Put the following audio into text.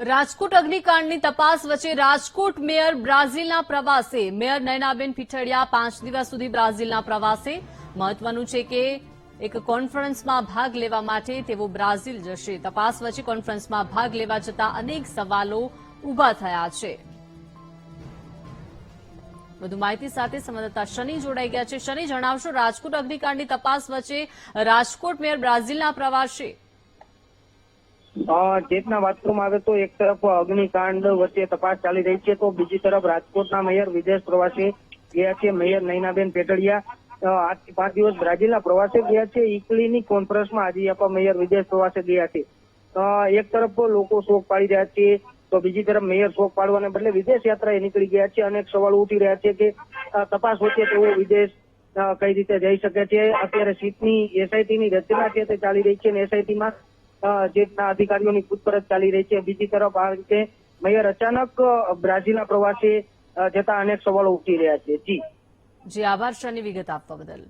રાજકોટ અગ્નિકાંડની તપાસ વચ્ચે રાજકોટ મેયર બ્રાઝિલના પ્રવાસે. મેયર નયનાબેન પીઠડિયા પાંચ દિવસ સુધી બ્રાઝિલના પ્રવાસે. મહત્વનું છે કે એક કોન્ફરન્સમાં ભાગ લેવા માટે તેઓ બ્રાઝિલ જશે. તપાસ વચ્ચે કોન્ફરન્સમાં ભાગ લેવા જતા અનેક સવાલો ઊભા થયા છે. વધુ માહિતી સાથે સંવાદદાતા શનિ જોડાઈ ગયા છે. શનિ, જણાવશો રાજકોટ અગ્નિકાંડની તપાસ વચ્ચે રાજકોટ મેયર બ્રાઝિલના પ્રવાસે. જેટના કરવામાં આવે તો એક તરફ અગ્નિકાંડ વચ્ચે તપાસ ચાલી રહી છે તો બીજી તરફ રાજકોટના મેયર વિદેશ પ્રવાસે ગયા છે મેયર નૈનાબેન પેટડિયા. આજથી પાંચ દિવસ બ્રાઝિલના પ્રવાસે ગયા છે ઇકલીની કોન્ફરન્સમાં આજે આપણા મેયર વિદેશ પ્રવાસે ગયા છે. એક તરફ લોકો શોક પાડી રહ્યા છે તો બીજી તરફ મેયર શોક પાડવાને બદલે વિદેશ યાત્રાએ નીકળી ગયા છે અનેક સવાલ ઉઠી રહ્યા છે કે તપાસ વચ્ચે તેઓ વિદેશ કઈ રીતે જઈ શકે છે અત્યારે સીટની એસઆઈટી ની રચના છે તે ચાલી રહી છે અને એસઆઈટી માં અ, જેટના અધિકારીઓની પૂછપરછ ચાલી રહી છે. બીજી તરફ આ રીતે મેયર અચાનક બ્રાઝિલના પ્રવાસે જતા અનેક સવાલો ઉઠી રહ્યા છે. જી. જી, આભાર શનિ વિગત આપવા બદલ.